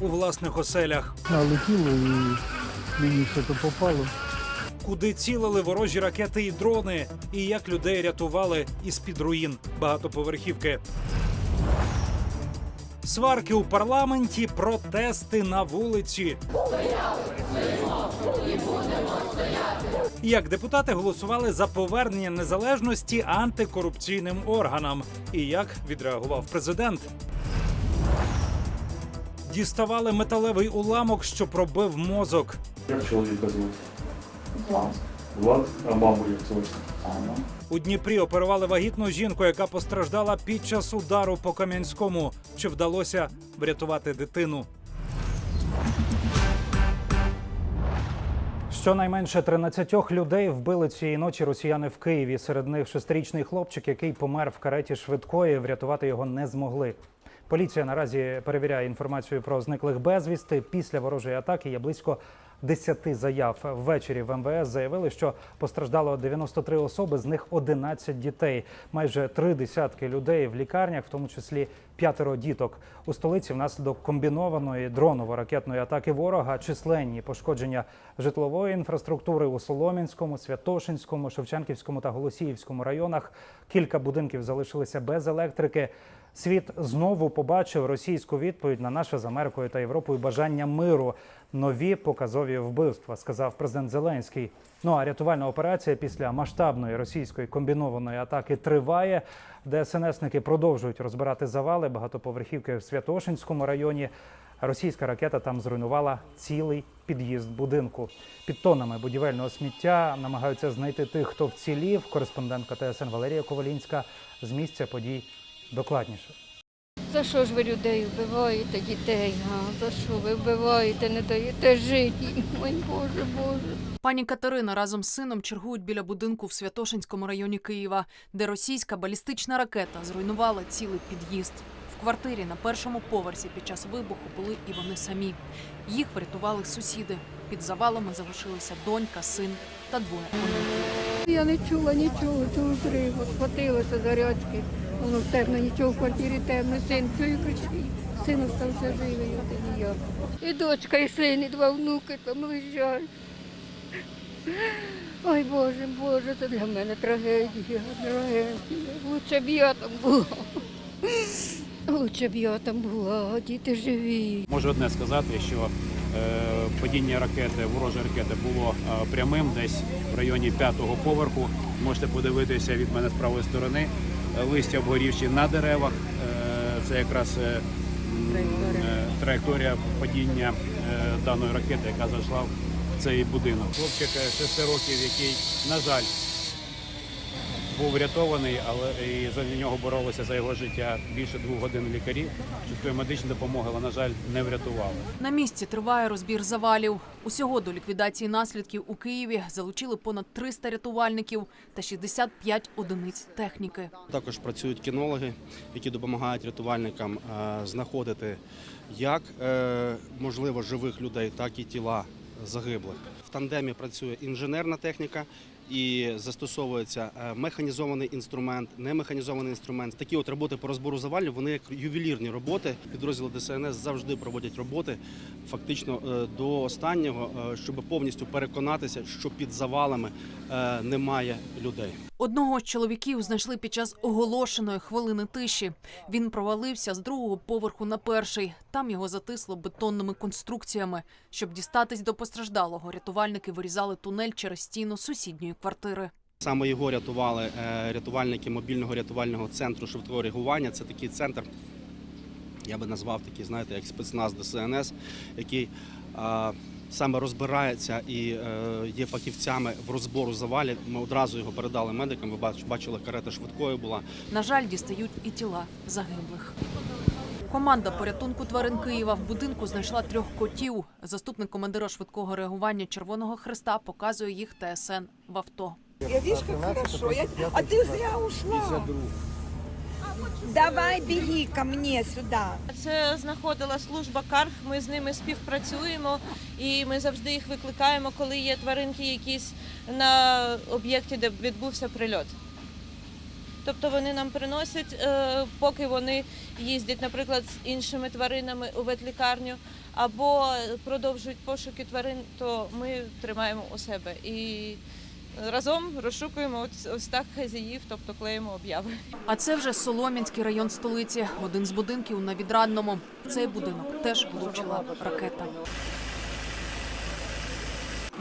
у власних оселях. Налетіло і мені то попало. Куди цілили ворожі ракети і дрони, і як людей рятували із під руїн багатоповерхівки. Сварки у парламенті, протести на вулиці. Як депутати голосували за повернення незалежності антикорупційним органам, і як відреагував президент. Діставали металевий уламок, що пробив мозок. Як чоловіка звуть? Влад. Влад, а маму як? Аня. У Дніпрі оперували вагітну жінку, яка постраждала під час удару по Кам'янському. Чи вдалося врятувати дитину? Щонайменше 13 людей вбили цієї ночі росіяни в Києві. Серед них шестирічний хлопчик, який помер в кареті швидкої. Врятувати його не змогли. Поліція наразі перевіряє інформацію про зниклих безвісти. Після ворожої атаки є близько 10 заяв. Ввечері в МВС заявили, що постраждало 93 особи, з них 11 дітей. Майже три десятки людей в лікарнях, в тому числі п'ятеро діток. У столиці внаслідок комбінованої дроново-ракетної атаки ворога численні пошкодження житлової інфраструктури у Солом'янському, Святошинському, Шевченківському та Голосіївському районах. Кілька будинків залишилися без електрики. Світ знову побачив російську відповідь на наше з Америкою та Європою бажання миру. Нові показові вбивства, сказав президент Зеленський. Ну а рятувальна операція після масштабної російської комбінованої атаки триває. ДСНСники продовжують розбирати завали багатоповерхівки в Святошинському районі. Російська ракета там зруйнувала цілий під'їзд будинку. Під тонами будівельного сміття намагаються знайти тих, хто вцілів. Кореспондентка ТСН Валерія Ковалінська з місця подій докладніше. За що ж ви людей вбиваєте, дітей? А? За що ви вбиваєте, не даєте жити? їм? Ой, Боже, Боже. Пані Катерина разом з сином чергують біля будинку в Святошинському районі Києва, де російська балістична ракета зруйнувала цілий під'їзд. В квартирі на першому поверсі під час вибуху були і вони самі. Їх врятували сусіди. Під завалами залишилися донька, син та двоє. Я не чула нічого цього зриву, схватилася зарядки. Воно темно, нічого в квартирі темно. Син чую кричить. Син остався живий, от і я. І дочка, і син, і два внуки там лежать. Ой, Боже, Боже, це для мене трагедія, трагедія. Лучше б я там була. Лучше б я там була, діти живі. Можу одне сказати, що е, падіння ракети, ворожої ракети було е, прямим, десь в районі п'ятого поверху. Можете подивитися від мене з правої сторони. Листя обгорівші на деревах. Е, це якраз е, е, траєкторія падіння даної ракети, яка зайшла в цей будинок. Хлопчик 6 років, який, на жаль, був врятований, але і за нього боролися за його життя більше двох годин лікарі. Швидкої медичної допомоги, але, на жаль, не врятували. На місці триває розбір завалів. Усього до ліквідації наслідків у Києві залучили понад 300 рятувальників та 65 одиниць техніки. Також працюють кінологи, які допомагають рятувальникам е, знаходити як е, можливо живих людей, так і тіла загиблих. В тандемі працює інженерна техніка і застосовується е, механізований інструмент, немеханізований інструмент. Такі от роботи по розбору завалів вони як ювелірні роботи. Підрозділи ДСНС завжди проводять роботи фактично е, до останнього, е, щоб повністю переконатися, що під завалами немає людей. Одного з чоловіків знайшли під час оголошеної хвилини тиші. Він провалився з другого поверху на перший. Там його затисло бетонними конструкціями. Щоб дістатись до постраждалого, рятувальники вирізали тунель через стіну сусідньої квартири. Саме його рятували е, рятувальники мобільного рятувального центру швидкого реагування. Це такий центр, я би назвав такий, знаєте, як спецназ ДСНС, який а, саме розбирається і е, є фахівцями в розбору завалів. Ми одразу його передали медикам. Ви бач- бачили, карета швидкої була. На жаль, дістають і тіла загиблих. Команда порятунку тварин Києва в будинку знайшла трьох котів. Заступник командира швидкого реагування Червоного Христа показує їх ТСН в авто. Я видишь, как хорошо. Я... А ты зря ушла. Давай беги ко мне сюда. Це знаходила служба Карх. Ми з ними співпрацюємо і ми завжди їх викликаємо, коли є тваринки якісь на об'єкті, де відбувся прильот. Тобто вони нам приносять, е, поки вони їздять, наприклад, з іншими тваринами у ветлікарню, або продовжують пошуки тварин, то ми тримаємо у себе і разом розшукуємо ось, так хазяїв, тобто клеїмо обяви. А це вже Солом'янський район столиці. Один з будинків на відрадному. Цей будинок теж влучила ракета.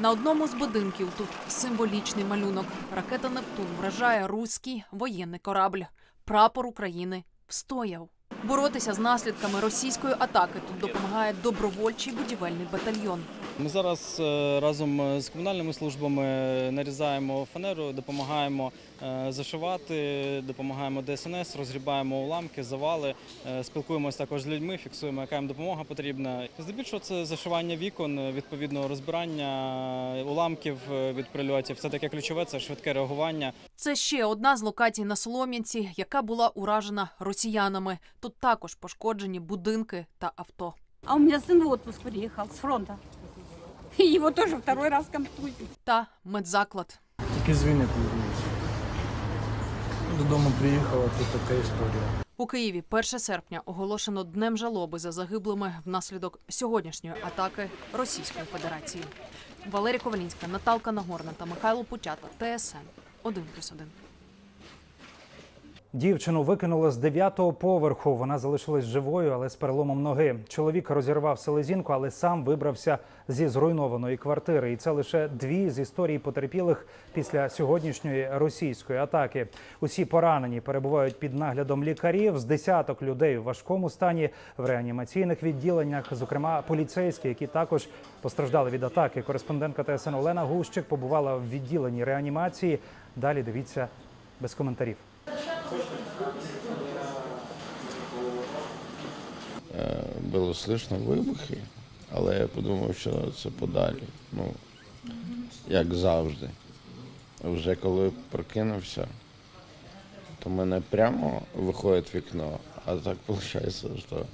На одному з будинків тут символічний малюнок. Ракета Нептун вражає руський воєнний корабль. Прапор України встояв. Боротися з наслідками російської атаки тут допомагає добровольчий будівельний батальйон. Ми зараз е, разом з комунальними службами нарізаємо фанеру, допомагаємо е, зашивати, допомагаємо ДСНС, розгрібаємо уламки, завали, е, спілкуємося також з людьми, фіксуємо, яка їм допомога потрібна. Здебільшого це зашивання вікон, відповідно розбирання уламків е, від прильотів. Це таке ключове, це швидке реагування. Це ще одна з локацій на Солом'янці, яка була уражена росіянами. Тут також пошкоджені будинки та авто. А у меня сын в отпуск приехал с фронта. И его тоже второй раз контузит. Та медзаклад. Тільки з війни повернувся. Додому приїхала, тут така історія. У Києві 1 серпня оголошено днем жалоби за загиблими внаслідок сьогоднішньої атаки Російської Федерації. Валерій Ковалінська, Наталка Нагорна та Михайло Путята. ТСН 1+,1. Дівчину викинули з дев'ятого поверху. Вона залишилась живою, але з переломом ноги. Чоловік розірвав селезінку, але сам вибрався зі зруйнованої квартири. І це лише дві з історій потерпілих після сьогоднішньої російської атаки. Усі поранені перебувають під наглядом лікарів. З десяток людей у важкому стані в реанімаційних відділеннях, зокрема поліцейські, які також постраждали від атаки. Кореспондентка ТСН Олена Гущик побувала в відділенні реанімації. Далі дивіться без коментарів. Е, Було слышно вибухи, але я подумав, що це подалі. Ну, як завжди. Вже коли прокинувся, то в мене прямо виходить вікно, а так виходить, що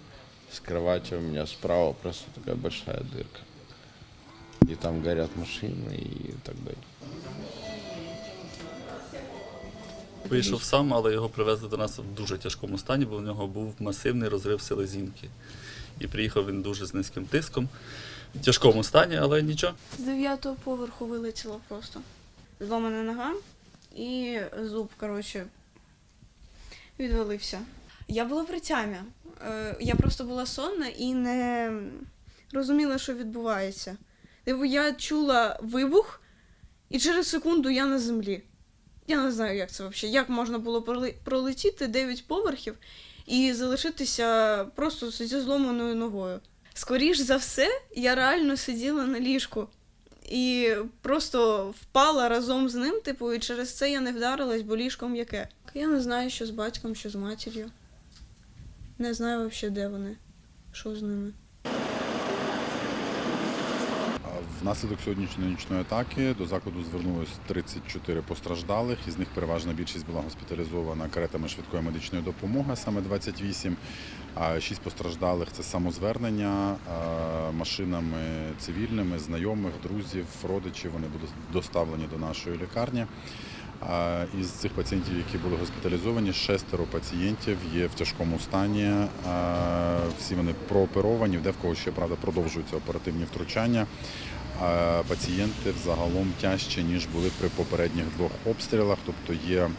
з кровати у мене справа просто така большая дырка. І там горять машини і так далі. Вийшов сам, але його привезли до нас в дуже тяжкому стані, бо в нього був масивний розрив селезінки. І приїхав він дуже з низьким тиском, в тяжкому стані, але нічого. З дев'ятого поверху вилетіло просто. Зломана нога і зуб, коротше, відвалився. Я була при тямі. Е, Я просто була сонна і не розуміла, що відбувається. Типу, я чула вибух, і через секунду я на землі. Я не знаю, як це взагалі. Як можна було пролетіти 9 поверхів і залишитися просто зі зломаною ногою. Скоріш за все, я реально сиділа на ліжку і просто впала разом з ним, типу, і через це я не вдарилась, бо ліжко м'яке. Я не знаю, що з батьком, що з матір'ю. Не знаю взагалі, де вони, що з ними. Внаслідок сьогоднішньої нічної атаки до закладу звернулось 34 постраждалих. Із них переважна більшість була госпіталізована каретами швидкої медичної допомоги, саме 28. А 6 постраждалих це самозвернення машинами цивільними, знайомих, друзів, родичів. Вони будуть доставлені до нашої лікарні. Із цих пацієнтів, які були госпіталізовані, шестеро пацієнтів є в тяжкому стані. Всі вони прооперовані, де в кого ще правда продовжуються оперативні втручання. Пацієнти взагалом тяжче, ніж були при попередніх двох обстрілах, тобто є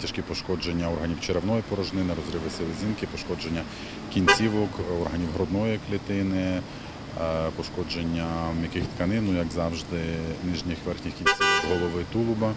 тяжкі пошкодження органів черевної порожнини, розриви селезінки, пошкодження кінцівок, органів грудної клітини, е, пошкодження м'яких тканин, ну як завжди, нижніх верхніх кінцівок голови тулуба.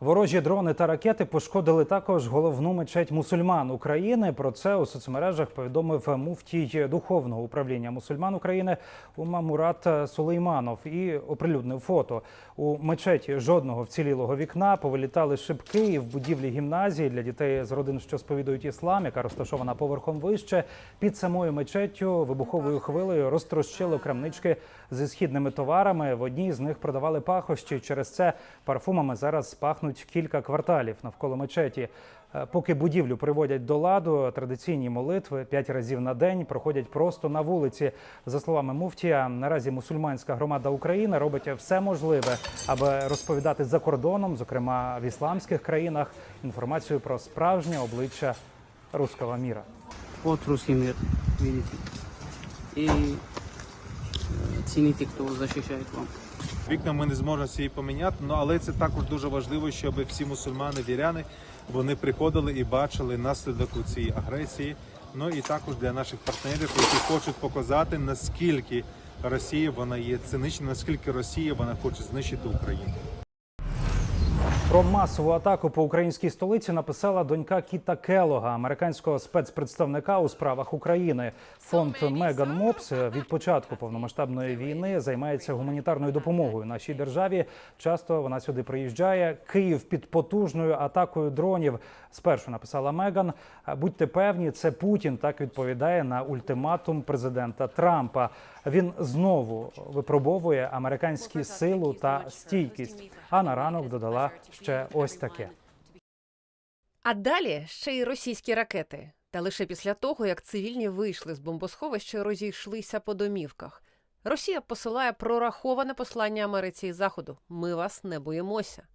Ворожі дрони та ракети пошкодили також головну мечеть мусульман України. Про це у соцмережах повідомив муфтій духовного управління мусульман України Ума Мурат Сулейманов і оприлюднив фото. У мечеті жодного вцілілого вікна повилітали шибки і в будівлі гімназії для дітей з родин, що сповідують іслам, яка розташована поверхом вище. Під самою мечеттю вибуховою хвилею розтрощили крамнички зі східними товарами. В одній з них продавали пахощі. Через це парфумами зараз пахнуть кілька кварталів навколо мечеті. Е, Поки будівлю приводять до ладу, традиційні молитви п'ять разів на день проходять просто на вулиці. За словами муфтія, наразі мусульманська громада України робить все можливе, аби розповідати за кордоном, зокрема в ісламських країнах, інформацію про справжнє обличчя руского міра. Вот русский мир, видите. И э, цените, кто защищает вам. Вікна ми не зможемо всі поміняти, ну але це також дуже важливо, щоб всі мусульмани, віряни, вони приходили і бачили наслідок у цій агресії. Ну і також для наших партнерів, які хочуть показати, наскільки Росія вона є цинична, наскільки Росія вона хоче знищити Україну. Про масову атаку по українській столиці написала донька Кіта Келога, американського спецпредставника у справах України. Фонд Меган Мопс від початку повномасштабної війни займається гуманітарною допомогою нашій державі. Часто вона сюди приїжджає. Київ під потужною атакою дронів. Спершу написала Меган. Будьте певні, це Путін так відповідає на ультиматум президента Трампа. Він знову випробовує американські силу та стійкість. А на ранок додала ще ось таке. А далі ще й російські ракети. Та лише після того, як цивільні вийшли з бомбосховища і розійшлися по домівках. Росія посилає прораховане послання Америці і Заходу. Ми вас не боїмося.